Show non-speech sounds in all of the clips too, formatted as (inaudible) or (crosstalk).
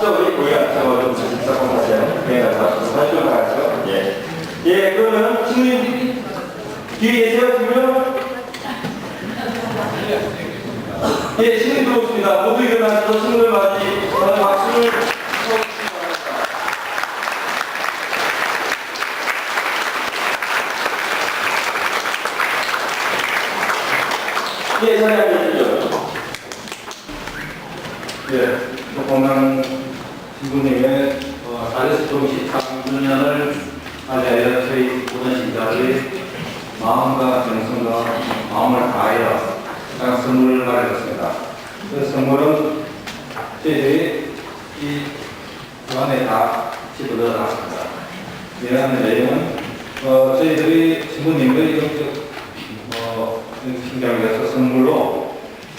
우리 고야 저거 좀 시작하세요. 네, 나가서 살펴 나가죠. 예. 예, 그러면 신우님 뒤에 계세요, 지금? 예, 신우님 들어오십니다. 모두 일어나서 신우를 맞이 하는 박수를 쳐주시기 바랍니다. 예, 자리 앉으시죠. 신부님의 어, 아레스 동시 3주년을 맞이하여 저희 모든 신자들이 마음과 정성과 마음을 다하여 각 선물을 마련했습니다. 그 선물은 저희들이 이 안에 다 집어넣어 놨습니다. 이러한 내용은 어, 저희들이 신부님의 영적 어, 신경을 위해서 선물로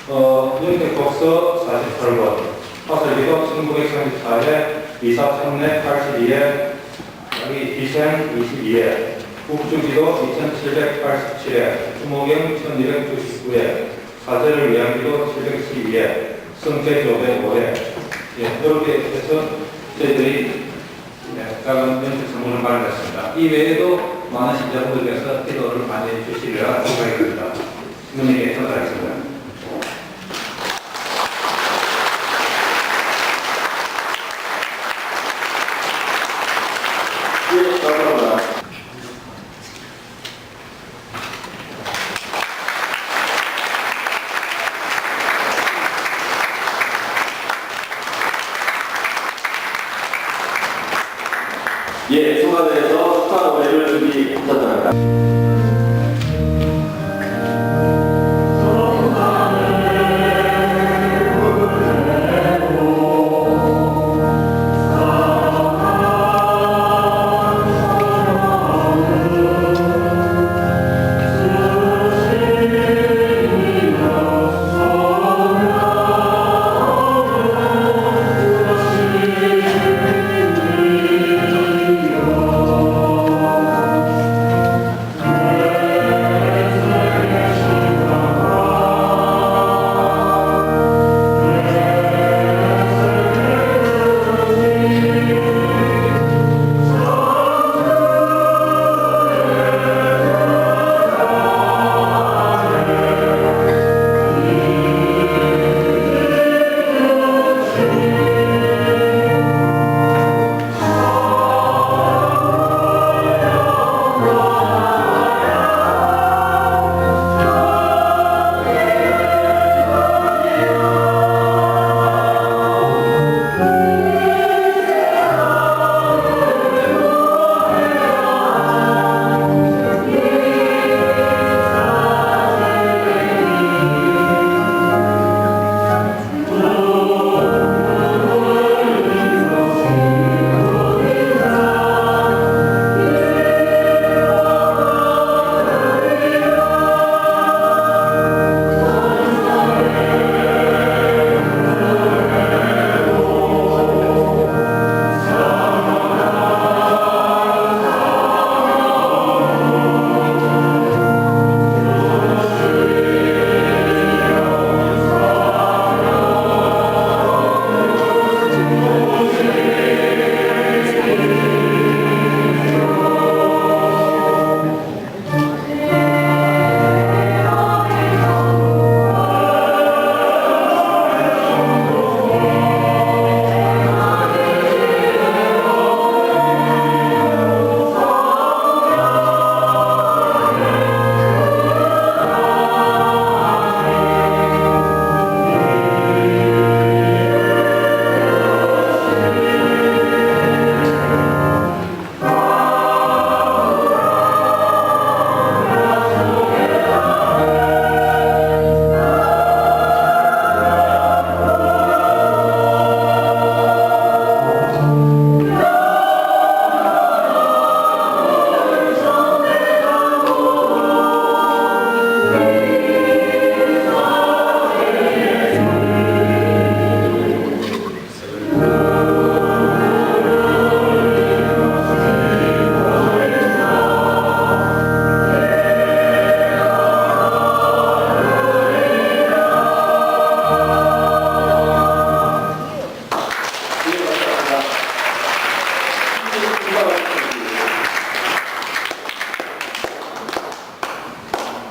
어, 영택국서 48번, 화설기도 1934회, 이사청내 82회, 여기 비생 22회, 국주기도 2787회, 주모경 1299회, 사제를 위한 기도 712회, 성제교대 5회, 예, 이렇게 해서 저희들이 네, 작은 연습 선물을 마련했습니다. 이 외에도 많은 신자분들께서 기도를 많이 해주시리라 생각이 듭니다. 주님께 전달하겠습니다.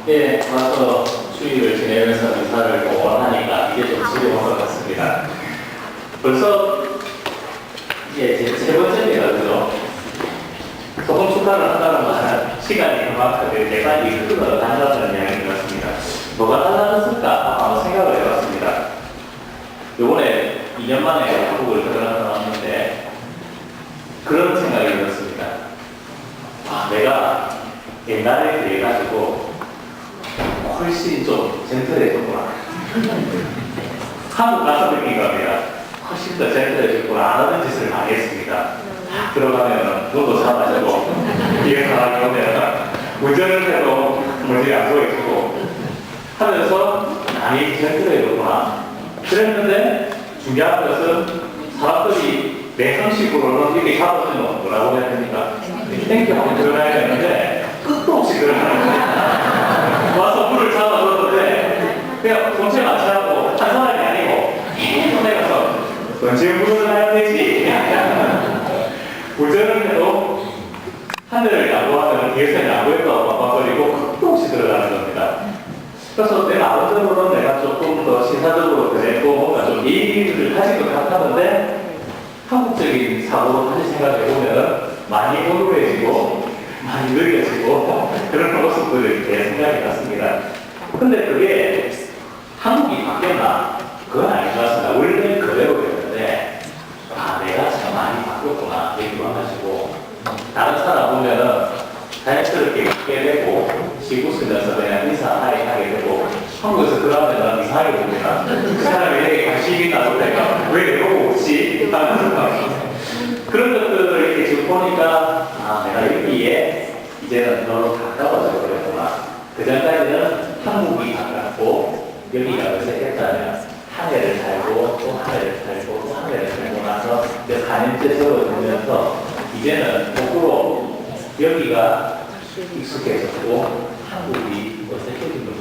예, 와서 추위를 지내면서 인사를 원하니까 이게 좀 두려운 것 같습니다. 벌써 이제 예, 세 번째이라고요. 조금 축하를 한다는 말은 시간이 그만큼 내가 이끌어 간다는 이야기인 것 같습니다. 뭐가 달라졌을까? 한번 생각을 해봤습니다. 요번에 2년 만에 한국을 그런 생각이 들었습니다. 아, 내가 옛날에 비해 가지고 훨씬 좀 젠틀해졌구나. 한국 가서 느낀 겁니다. 훨씬 더 젠틀해졌구나. 안 하는 짓을 많이 했습니다. 들어가면 눈도 잡아주고, 뒤에 사람이 오면 운전을 해도 물질이 안 보여주고, 하면서 많이 젠틀해졌구나. 그랬는데 중요한 것은 사람들이 내 형식으로는 이렇게 잡아주면 뭐라고 해야 됩니까? 땡큐 하고 들어가야 되는데 끝도 없이 들어가는 거예요. 와서 물을 잡아줬는데 그냥 본체 마취하고 한 사람이 아니고 계속 내가서 언제 물을 해야 되지? 운전을 해도 하늘을 양보하면 뒤에서 양보해도 막막거리고 끝도 없이 들어가는 겁니다. 그래서 내 나름대로는 내가 조금 더 시사적으로 그랬고 뭔가 좀 예의를 가진 것 같았는데 한국적인 사고로 다시 생각해 보면 많이 고루해지고 많이 느려지고 (laughs) 그런 모습들을 이렇게 생각이 났습니다. 근데 그게 한국이 바뀌었나? 그건 아닌 것 같습니다. 원래 그대로였는데 아 내가 참 많이 바뀌었구나 얘기 와가지고 다른 사람 보면은 자연스럽게 웃게 되고 시구 쓰면서 그냥 인사하게 하게 되고 한국에서 그러면은 이상하게 봅니다. 그 사람이 되게 관심이 있나 보니까 왜 내보고 웃지? 하는 생각. 그런 것들을 이렇게 지금 보니까 아 내가 여기에 이제는 너무 가까워져 버렸구나. 그 전까지는 한국이 가깝고 여기가 어색했다면 한 해를 살고 또 한 해를 살고 또 한 해를 살고 나서 이제 4년째 접어들면서 이제는 거꾸로 여기가 익숙해졌고 한국이 어색해진 걸 느낍니다.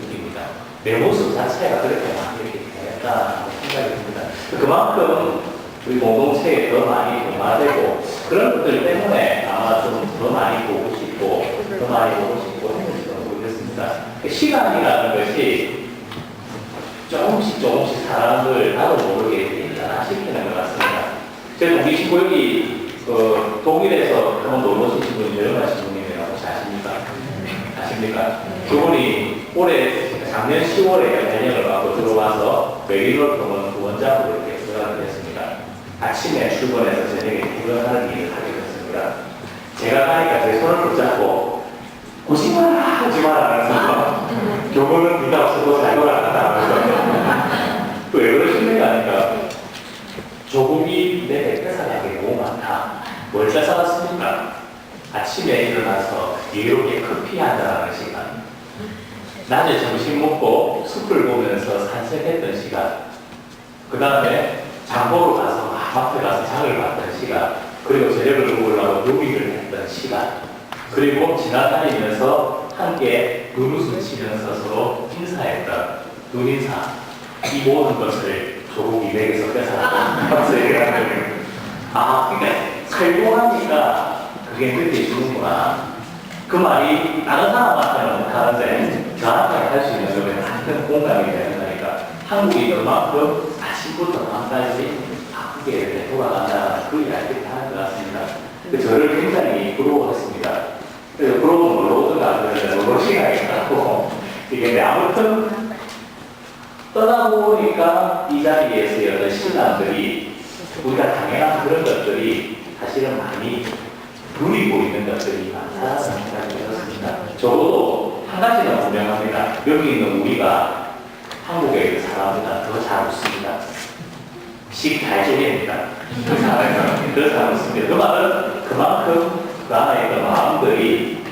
내 모습 자체가 그렇게 많이 됐다는 생각이 듭니다. 그만큼 우리 공동체에 더 많이 동화되고 그런 것들 때문에 아마 좀 더 많이 보고 싶고 더 많이 보고 싶고 했는지도 모르겠습니다. 시간이라는 것이 조금씩 조금씩 사람을 나도 모르게 변화시키는 것 같습니다. 제 동기 친구 여기 어, 독일에서 한번 놀러 오신 분이 여름하신 분이에요. 혹시 아십니까? 아십니까? 그분이 올해 작년 10월에 발령을 받고 들어와서 외리로 병원 원장으로 이렇게 들어가게 됐습니다. 아침에 출근해서 저녁에 퇴근하는 일을 하게 됐습니다. 제가 가니까 제 손을 붙잡고 마라 하지 마라 하면서 교훈은 네가 없어도 잘 돌아간다 하면서 (laughs) 또왜 그러십니까 하니까 조국이 내 백대사량이 너무 많다 뭘 뺏어왔습니까? 아침에 일어나서 여유롭게 커피 한잔 하는 시간 낮에 점심 먹고 숲을 보면서 산책했던 시간. 그 다음에 장보러 가서 마트 가서 장을 봤던 시간. 그리고 저녁을 먹으려고 요리를 했던 시간. 그리고 지나다니면서 함께 눈웃음 치면서 서로 인사했던 눈인사. 이 모든 것을 조국 이백에서 얘기하는 아 그러니까 살고 하니까 그게 느껴지는구나 그 말이 다른 사람한테는 못하는데 저한테 할 수 있는 것에 같은 공감이 되는 거니까 한국이 그만큼 아침부터 밤까지 바쁘게 이렇게 돌아간다는 그 이야기를 하는 것 같습니다. 그 저를 굉장히 부러워했습니다. 그래서 부러우면 놀러 오든가 그러는데 놀러 시간이 있다고 이게 아무튼 떠나보니까 이 자리에서 여러 신랑들이 우리가 당연한 그런 것들이 사실은 많이 누리고 있는 것들이 많다는 생각이 들었습니다. 적어도 한 가지는 분명합니다. 여기 있는 우리가 한국에 사람보다 더 잘 웃습니다. 식잘 쪼개입니다. 그 사람은 (laughs) 더잘 웃습니다. 그 말은 그만큼 그 안에 있는 마음들이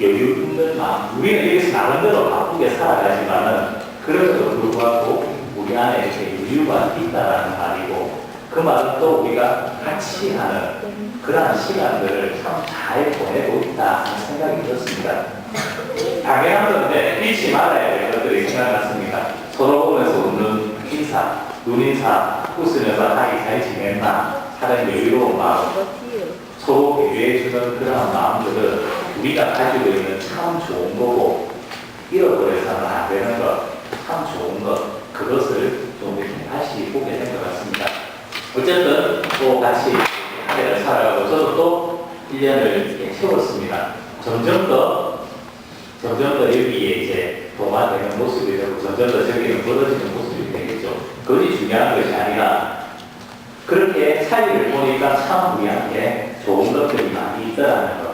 여유 있는 마음. 우리는 여기서 나름대로 바쁘게 살아가지만은 그래서도 불구하고 우리 안에 이렇게 여유가 있다라는 말이고 그 말은 또 우리가 같이 하는 그러한 시간들을 참 잘 보내고 있다 하는 생각이 들었습니다. 당연한 건데 잊지 말아야 될 것들이 생각났습니다. 서로 보면서 웃는 인사, 눈인사, 웃으면서 아이 잘 지냈나 하는 여유로운 마음, 서로 배려해주는 그러한 마음들은 우리가 가지고 있는 참 좋은 거고 잃어버려서는 안 되는 것, 참 좋은 것, 그것을 좀 이렇게 다시 보게 된 것 같습니다. 어쨌든 또 같이 살아가고 저도 또 1년을 이렇게 채웠습니다. 점점 더 점점 더 여기에 이제 도마되는 모습이 되고 점점 더 저기는 벌어지는 모습이 되겠죠. 그것이 중요한 것이 아니라 그렇게 차이를 보니까 참 우리한테 좋은 것들이 많이 있더라는 것.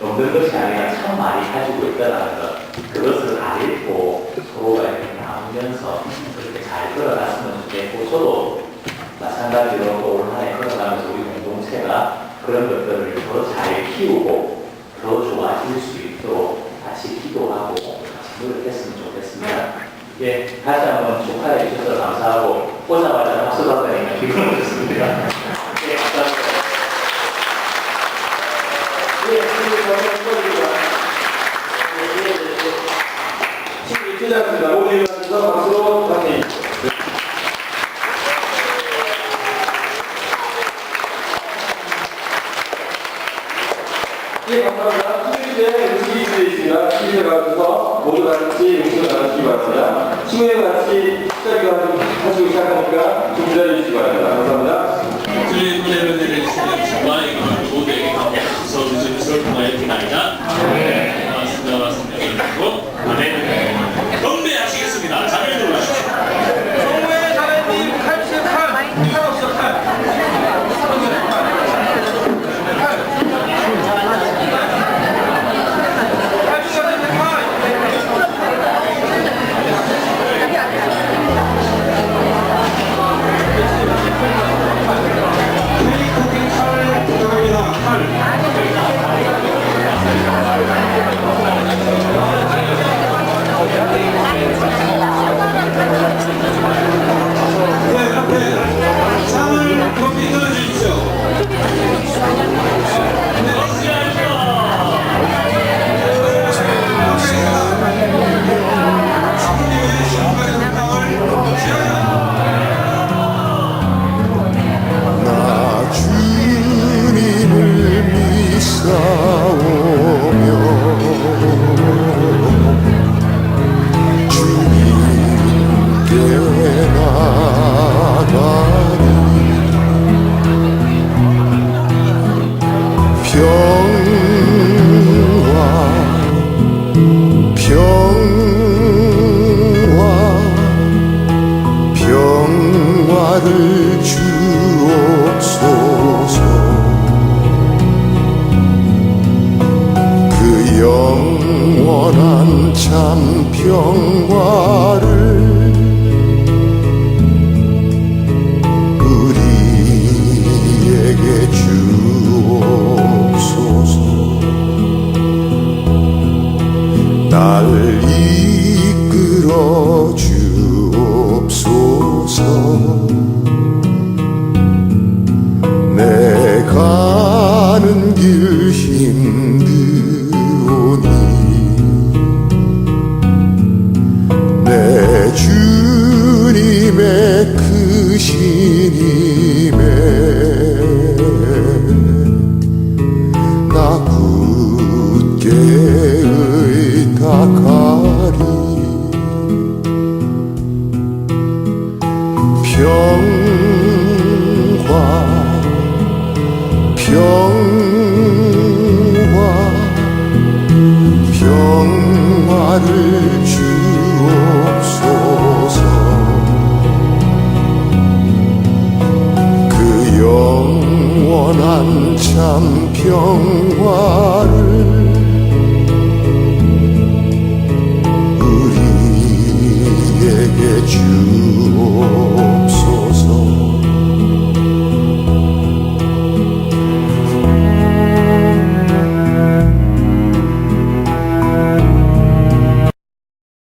없는 것이 아니라 참 많이 가지고 있더라는 것. 그것을 알고 서로가 이렇게 나누면서 그렇게 잘 걸어갔으면 좋겠고, 저도 마찬가지로 또올 한해 걸어가면서 우리 공동체가 그런 것들을 더 잘 키우고 더 좋아질 수 있도록 같이 기도하고 같이 노력했으면 좋겠습니다. 예, 다시 한번 축하해 주셔서 감사하고 오자마자 박수 받으니까 기분이 좋습니다. 예, 우리 정말 예, 예, 예. 팀이 끝났습니다. 모두 일어나셔서 박수로 부탁드립니다. 예, 감사합니다. 친구들 음식이 주어 있습니다. 친구들 가셔서 모두 같이 음식을 나누시기 바랍니다. 친구들 같이 시작을 하시고 시작하니까 좀 날 이끌어 주옵소서. 내 가는 길 힘들오니 내 주님의 크신 힘에 참 평화